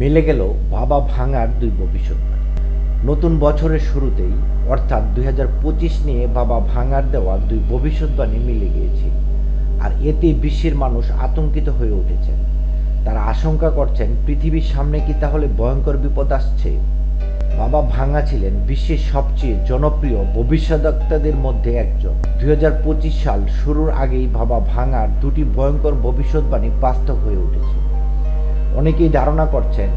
মিলে গেল বাবা ভাঙার দুই ভবিষ্যৎবাণী নতুন বছরের শুরুতেই, অর্থাৎ দুই নিয়ে বাবা ভাঙার দেওয়া দুই ভবিষ্যৎবাণী মিলে গিয়েছে। আর এতে বিশ্বের মানুষ আতঙ্কিত হয়ে উঠেছে তারা আশঙ্কা করছেন, পৃথিবীর সামনে কি তাহলে ভয়ঙ্কর বিপদ আসছে? বাবা ভাঙা ছিলেন বিশ্বের সবচেয়ে জনপ্রিয় ভবিষ্যদ্বক্তাদের মধ্যে একজন। দুই হাজার পঁচিশ সাল শুরুর আগেই বাবা ভাঙার দুটি ভয়ঙ্কর ভবিষ্যৎবাণী বাস্তব হয়ে উঠেছে। অনেকেই ধারণা করছেন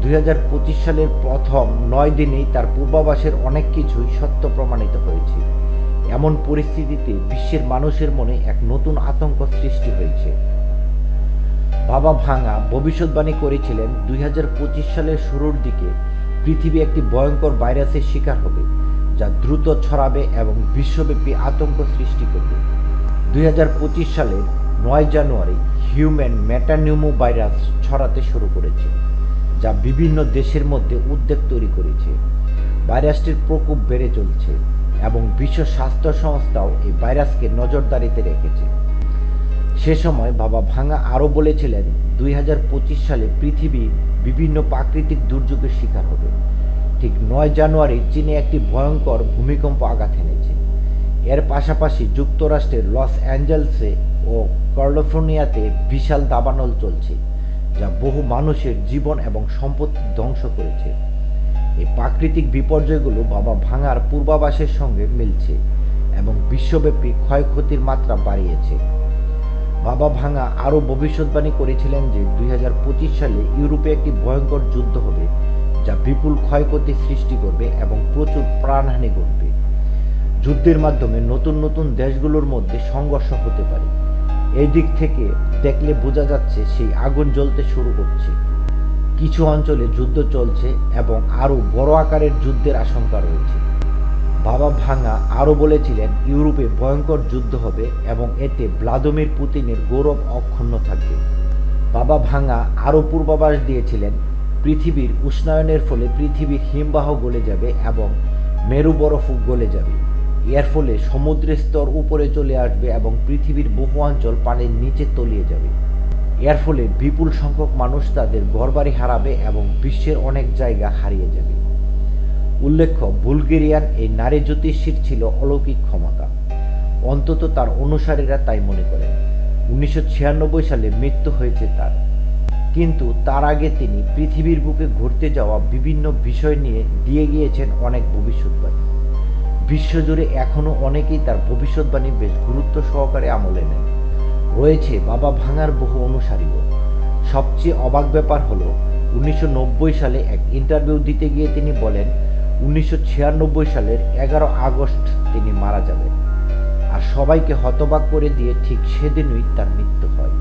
দুই হাজার পঁচিশ সালের প্রথম নয় দিনেই তার পূর্বাভাসের অনেক কিছুই সত্য প্রমাণিত হয়েছে। এমন পরিস্থিতিতে বিশ্বের মানুষের মনে এক নতুন আতঙ্ক সৃষ্টি হয়েছে। বাবা ভাঙা ভবিষ্যৎবাণী করেছিলেন দুই হাজার পঁচিশ সালের শুরুর দিকে পৃথিবী একটি ভয়ঙ্কর ভাইরাসের শিকার হবে, যা দ্রুত ছড়াবে এবং বিশ্বব্যাপী আতঙ্ক সৃষ্টি করবে। দুই হাজার পঁচিশ সালের নয় জানুয়ারি হিউম্যান ম্যাটানিউমো ভাইরাস ছড়াতে শুরু করেছে, যা বিভিন্ন দেশের মধ্যে উদ্বেগ তৈরি করেছে। ভাইরাসটির প্রকোপ বেড়ে চলছে এবং বিশ্ব স্বাস্থ্য সংস্থাও এই ভাইরাসকে নজরদারিতে রেখেছে। সে সময় বাবা ভাঙা আরও বলেছিলেন, দুই হাজার পঁচিশ সালে পৃথিবী বিভিন্ন প্রাকৃতিক দুর্যোগের শিকার হবে। ঠিক নয় জানুয়ারি চীনে একটি ভয়ঙ্কর ভূমিকম্প আঘাত এনেছে। এর পাশাপাশি যুক্তরাষ্ট্রের লস অ্যাঞ্জেলসে ও ক্যালিফোর্নিয়াতে বিশাল দাবানল চলছে, যা বহু মানুষের জীবন এবং সম্পত্তি ধ্বংস করেছে। এই প্রাকৃতিক বিপর্যয়গুলো বাবা ভাঙার পূর্বাভাসের সঙ্গে মিলছে এবং বিশ্বব্যাপী ক্ষয়ক্ষতির মাত্রা বাড়িয়েছে। বাবা ভাঙা আরও ভবিষ্যৎবাণী করেছিলেন যে দুই হাজার পঁচিশ সালে ইউরোপে একটি ভয়ঙ্কর যুদ্ধ হবে, যা বিপুল ক্ষয়ক্ষতি সৃষ্টি করবে এবং প্রচুর প্রাণহানি ঘটবে। যুদ্ধের মাধ্যমে নতুন নতুন দেশগুলোর মধ্যে সংঘর্ষ হতে পারে। এই দিক থেকে দেখলে বোঝা যাচ্ছে সেই আগুন জ্বলতে শুরু করছে। কিছু অঞ্চলে যুদ্ধ চলছে এবং আরও বড় আকারের যুদ্ধের আশঙ্কা রয়েছে। বাবা ভাঙা আরও বলেছিলেন, ইউরোপে ভয়ঙ্কর যুদ্ধ হবে এবং এতে ভ্লাদিমির পুতিনের গৌরব অক্ষুণ্ণ থাকবে। বাবা ভাঙা আরও পূর্বাভাস দিয়েছিলেন, পৃথিবীর উষ্ণায়নের ফলে পৃথিবীর হিমবাহ গলে যাবে এবং মেরু বরফ গলে যাবে। এর ফলে সমুদ্রের স্তর উপরে চলে আসবে এবং পৃথিবীর বহু অঞ্চল পানির নিচে তলিয়ে যাবে। এর ফলে বিপুল সংখ্যক মানুষ তাদের ঘরবাড়ি হারাবে এবং বিশ্বের অনেক জায়গা হারিয়ে যাবে। উল্লেখ্য, বুলগেরিয়ান এই নারী জ্যোতিষীর ছিল অলৌকিক ক্ষমতা। অন্তত তার অনুসারীরা তাই মনে করেন। উনিশশো ছিয়ানব্বই সালে মৃত্যু হয়েছে তার। কিন্তু তার আগে তিনি পৃথিবীর বুকে ঘুরতে যাওয়া বিভিন্ন বিষয় নিয়ে দিয়ে গিয়েছেন অনেক ভবিষ্যৎবাণী। বিশ্বজুড়ে এখনও অনেকেই তার ভবিষ্যৎবাণী বেশ গুরুত্ব সহকারে আমলে নেন। রয়েছে বাবা ভাঙার বহু অনুসারীও সবচেয়ে অবাক ব্যাপার হলো, উনিশশো সালে এক ইন্টারভিউ দিতে গিয়ে তিনি বলেন, উনিশশো ছিয়ানব্বই সালের এগারো আগস্ট তিনি মারা যাবেন। আর সবাইকে হতবাক করে দিয়ে ঠিক সেদিনই তার মৃত্যু হয়।